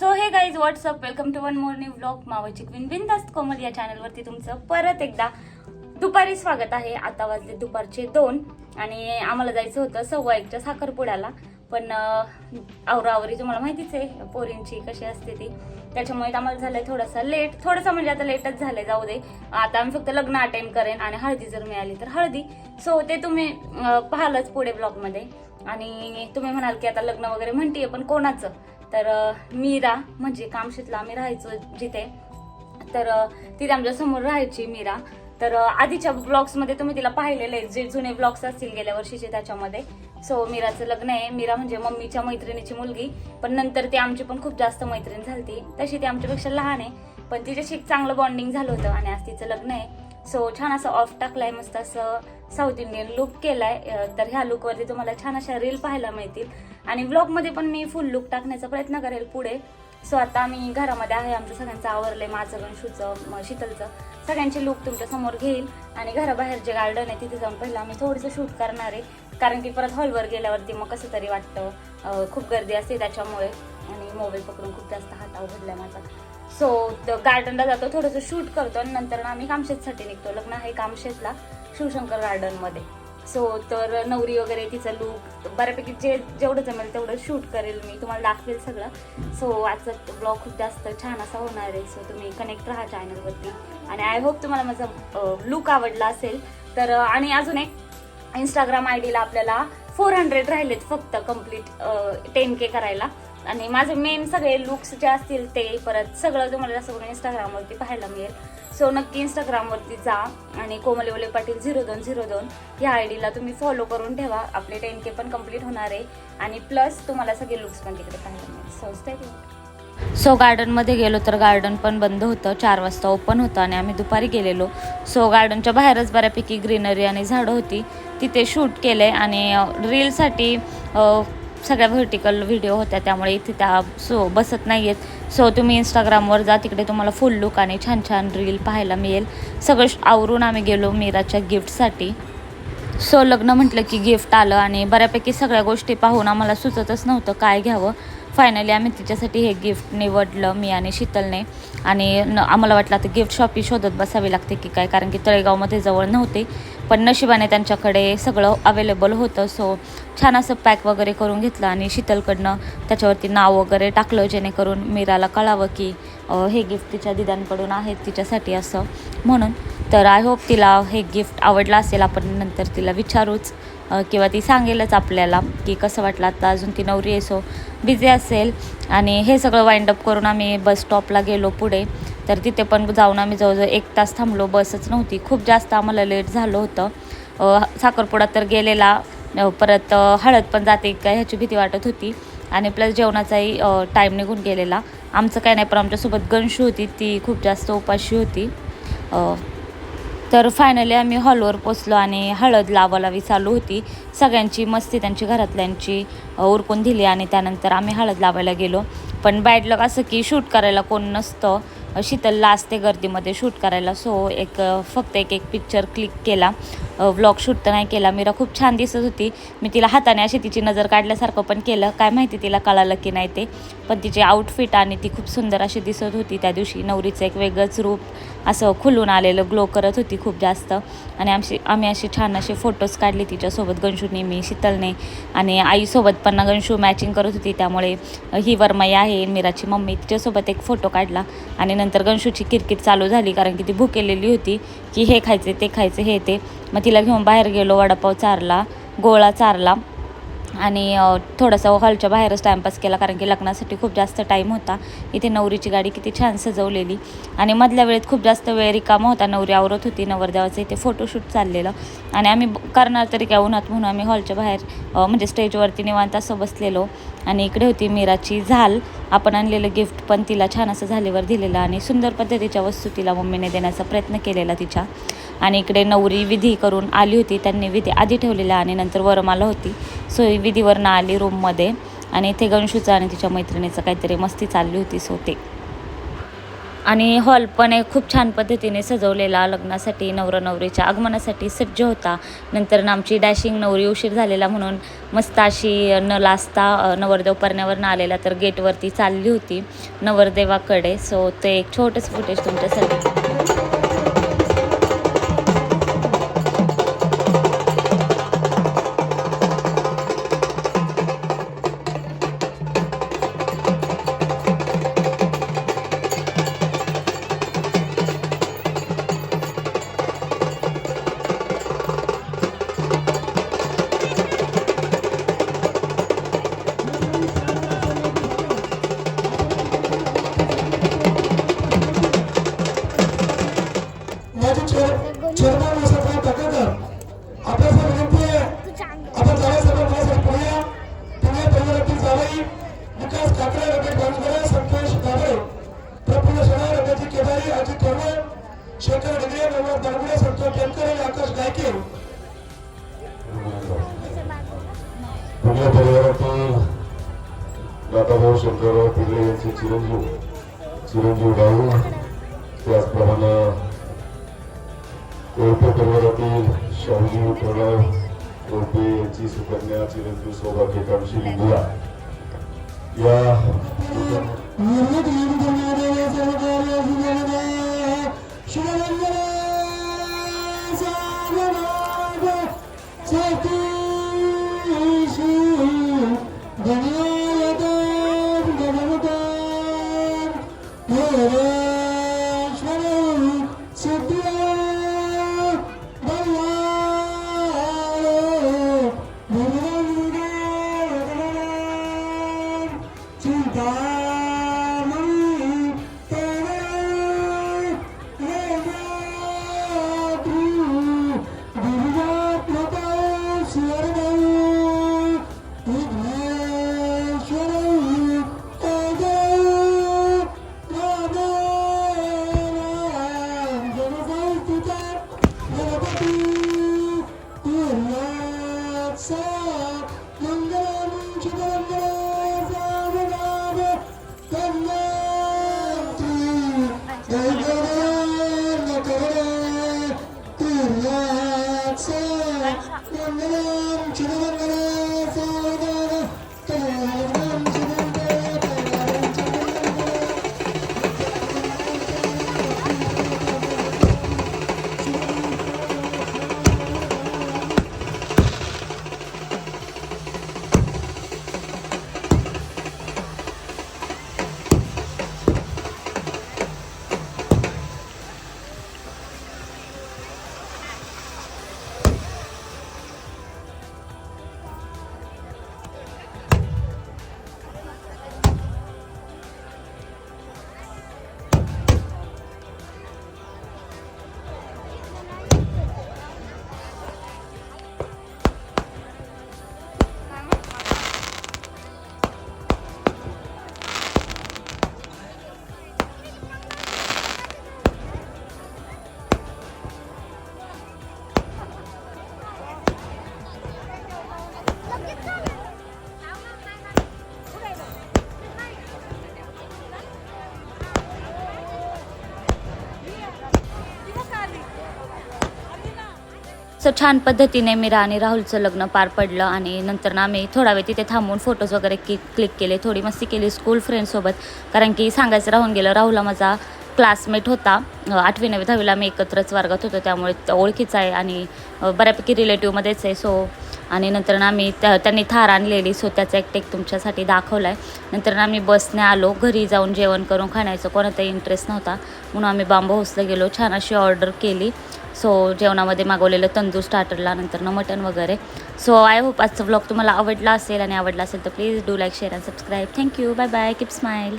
So hey guys what's up welcome to one more new blog मावळची queen बिंदास्त कोमल या चॅनलवरती तुमचं परत एकदा दुपारी स्वागत आहे. आता वाजले दुपारचे दोन आणि आम्हाला जायचं होतं सव्वा एकच्या साखरपुड्याला. पण आवरावरी आवराआवरी तुम्हाला माहितीच आहे पोरींची कशी असते ती. त्याच्यामुळे आम्हाला झालंय थोडासा लेट थोडंसं म्हणजे आता लेटच झालंय जाऊ दे. आता आम्ही फक्त लग्न अटेंड करेन आणि हळदी जर मिळाली तर हळदी. सो ते तुम्ही पाहालच पुढे ब्लॉगमध्ये आणि तुम्ही म्हणाल की आता लग्न वगैरे म्हणते पण कोणाचं? तर मीरा म्हणजे कामशेतला आम्ही राहायचो जिथे. तर तिथे आमच्यासमोर राहायची मीरा तर आधीच्या ब्लॉग्समध्ये तुम्ही तिला पाहिलेले जे जुने ब्लॉग्स असतील गेल्या वर्षीचे त्याच्यामध्ये. सो मीराचं लग्न आहे. मीरा म्हणजे मम्मीच्या मैत्रिणीची मुलगी. पण नंतर ती आमची पण खूप जास्त मैत्रीण झाली तशी ती आमच्यापेक्षा लहान आहे. पण तिच्याशी एक चांगलं बॉन्डिंग झालं होतं आणि आज तिचं लग्न आहे. सो छान असं ऑफ टाकलाय मस्त असं साऊथ इंडियन लुक केलाय तर ह्या लुकवरती तुम्हाला छान अशा रील पाहायला मिळतील. आणि ब्लॉगमध्ये पण मी फुल लुक टाकण्याचा प्रयत्न करेल पुढे. सो आता आम्ही घरामध्ये आहे आमचं सगळ्यांचं आवरलंय माझं गणशूचं शीतलचं. सगळ्यांचे लुक तुमच्यासमोर घेईल. आणि घराबाहेर जे गार्डन आहे तिथे जाऊन पहिलं आम्ही थोडंसं शूट करणार आहे. कारण की परत हॉलवर गेल्यावरती मग कसं तरी वाटतं. खूप गर्दी असते त्याच्यामुळे. आणि मोबाईल पकडून खूप जास्त हात आहे माझा. सो गार्डनला जातो थोडंसं शूट करतो आणि नंतर आम्ही कामशेतसाठी निघतो. लग्न आहे कामशेतला शिवशंकर गार्डनमध्ये सो तर नवरी वगैरे तिचं लुक बऱ्यापैकी जे जेवढं जमेल तेवढं शूट करेल मी. तुम्हाला दाखवेल सगळं. सो आजचा ब्लॉग खूप जास्त छान असा होणार आहे. सो तुम्ही कनेक्ट राहा चॅनलवरती आणि आय होप तुम्हाला माझा लुक आवडला असेल. तर आणि अजून एक इंस्टाग्राम आय डीला आपल्याला फोर हंड्रेड राहिलेत फक्त कंप्लीट टेन के करायला. आणि माझे मेन सगळे लुक्स जे असतील ते परत सगळं तुम्हाला जास्त करून इंस्टाग्रामवरती पाहायला मिळेल. सो नक्की इंस्टाग्रामवरती जा आणि कोमलेवले पाटील झिरो दोन झिरो दोन ह्या आय डीला तुम्ही फॉलो करून ठेवा. आपले टेन के पण कंप्लीट होणार आहे. आणि प्लस तुम्हाला सगळे लुक्स पण तिकडे पाहायला मिळेल. सो सो गार्डनमध्ये गेलो तर गार्डन पण बंद होतं. चार वाजता ओपन होतं आणि आम्ही दुपारी गेलेलो. सो गार्डनच्या बाहेरच बऱ्यापैकी ग्रीनरी आणि झाडं होती. तिथे शूट केले आणि रीलसाठी सगळ्या व्हर्टिकल व्हिडिओ होत्या त्यामुळे इथे त्या सो बसत नाही आहेत सो तुम्ही इंस्टाग्रामवर जा तिकडे तुम्हाला फुल लुक आणि छान छान रील पाहायला मिळेल. सगळं श- आवरून आम्ही गेलो मीराच्या गिफ्टसाठी सो लग्न म्हटलं की गिफ्ट आलं आणि बऱ्यापैकी सगळ्या गोष्टी पाहून आम्हाला सुचतच नव्हतं काय घ्यावं. फायनली आम्ही तिच्यासाठी हे गिफ्ट निवडलं मी आणि शीतलने. आणि न आम्हाला वाटलं आता गिफ्ट शॉपी शोधत बसावी लागते की काय कारण की तळेगावमध्ये जवळ नव्हते. पण नशिबाने त्यांच्याकडे सगळं अवेलेबल होतं. सो छान असं पॅक वगैरे करून घेतलं आणि शीतलकडनं त्याच्यावरती नाव वगैरे टाकलं जेणेकरून मीराला कळावं की हे गिफ्ट तिच्या दिदांकडून आहे तिच्यासाठी असं. म्हणून तर आय होप तिला हे गिफ्ट आवडलं असेल. आपण नंतर तिला विचारूच किंवा ती सांगेलच आपल्याला की कसं वाटलं आता अजून ती नवरी आहे. सो बिझी असेल. आणि हे सगळं वाइंड अप करून आम्ही बस स्टॉपला गेलो पुढे. तर तिथे पण जाऊन आम्ही जवळजवळ एक तास थांबलो. बसच नव्हती. खूप जास्त आम्हाला लेट झालं होतं. साखरपुडा तर गेलेला. परत हळद पण जाते काय ह्याची भीती वाटत होती. आणि प्लस जेवणाचाही टाईम निघून गेलेला. आमचं काय नाही पण आमच्यासोबत गणशी होती. ती खूप जास्त उपाशी होती. तर फायनली आम्ही हॉलवर पोचलो आणि हळद लावालावी चालू होती. सगळ्यांची मस्ती त्यांची घरातल्यांची उरकून दिली आणि त्यानंतर आम्ही हळद लावायला गेलो. पण बॅड लक असं की शूट करायला कोण नसतं. शीतलला असते गर्दीमध्ये शूट करायला. सो एक फक्त एक एक पिक्चर क्लिक केला. व्लॉग शूट तर नाही केला. मीरा खूप छान दिसत होती. मी तिला हाताने अशी तिची नजर काढल्यासारखं पण केलं. काय माहिती तिला कळालं की नाही ते. पण तिचे आउटफिट आणि ती खूप सुंदर अशी दिसत होती. त्या दिवशी नवरीचं एक वेगळंच रूप असं खुलून आलेलं ग्लो करत होती खूप जास्त. आणि आमची आम्ही अशी छान असे फोटोज काढले तिच्यासोबत. गणशूने मी शीतलने आणि आईसोबत पण गणशू मॅचिंग करत होती. त्यामुळे ही वर्माई आहे. मीराची मम्मी तिच्यासोबत एक फोटो काढला. आणि नंतर गणशूची किरकिर चालू झाली कारण की ती भुकेलेली होती की हे खायचे ते खायचे हे ते. मग तिला घेऊन बाहेर गेलो वडापाव चारला गोळा चारला. आणि थोडासा हॉलच्या बाहेरच टाईमपास केला कारण की लग्नासाठी खूप जास्त टाईम होता. इथे नवरीची गाडी किती छान सजवलेली. आणि मधल्या वेळेत खूप जास्त वेळ रिकामा होता नवरी आवरत होती नवरदेवाचं इथे फोटोशूट चाललेलं. आणि आम्ही ब- करणार तरी काय उन्हात म्हणून आम्ही हॉलच्या बाहेर म्हणजे स्टेजवरती निवांत असं बसलेलो. आणि इकडे होती मीराची झाल. आपण आणलेलं गिफ्ट पण तिला छान असं झालेवर दिलेलं आणि सुंदर पद्धतीच्या वस्तू तिला मम्मीने देण्याचा प्रयत्न केलेला तिच्या. आणि इकडे नवरी विधी करून आली होती त्यांनी विधी आधी ठेवलेल्या आणि नंतर वरमाला होती. सो विधीवरनं आली रूममध्ये आणि इथे गणशूचं आणि तिच्या मैत्रिणीचं काहीतरी मस्ती चालली होती सो ते. आणि हॉल पण एक खूप छान पद्धतीने सजवलेला लग्नासाठी नवरा नवरीच्या आगमनासाठी सज्ज होता. नंतर आमची डॅशिंग नवरी उशीर झालेला म्हणून मस्त अशी न लाजता नवरदेव परण्यावरनं आलेला तर गेटवरती चालली होती नवरदेवाकडे. सो ते एक छोटंसं फुटेज तुमच्यासाठी शेखर डिग्रे नवनाथ दानगुडे संतोष केमकर आणि आकाश गायके. पुणे परिवारातील दादाभाऊ शंकरराव पिल्ले यांचे चिरंजीव चिरंजीव भाऊ त्याचप्रमाणे कोळपे परिवारातील शाहूजी विठ्ठलराव कोळपे यांची सुकन्या चिरंजीव सौभाग्यकांक्षी लिंबुया या সতী দুনিয়া सो छान पद्धतीने मीरा आणि राहुलचं लग्न पार पडलं आणि नंतर ना आम्ही थोडा वेळ तिथे थांबून फोटोज वगैरे की क्लिक केले. थोडी मस्ती केली स्कूल फ्रेंडसोबत कारण की सांगायचं राहून गेलं राहुलला माझा क्लासमेट होता. आठवी नववी दहावीला आम्ही एकत्रच वर्गात होतो. त्यामुळे ओळखीचा आहे आणि बऱ्यापैकी रिलेटिव्हमध्येच आहे. सो आणि नंतर आम्ही त्या त्यांनी थार आणलेली सो त्याचा एक टेक तुमच्यासाठी दाखवला आहे नंतर ना आम्ही बसने आलो घरी जाऊन जेवण करून खाण्याचं कोणाचाही इंटरेस्ट नव्हता. म्हणून आम्ही बांबू हाऊसला गेलो छान अशी ऑर्डर केली. सो जेवणामध्ये मागवलेलं तंदूर स्टार्टरला नंतर ना मटन वगैरे. सो आय होप आजचा व्लॉग तुम्हाला आवडला असेल आणि आवडला असेल तर please do like share and subscribe thank you bye bye keep smile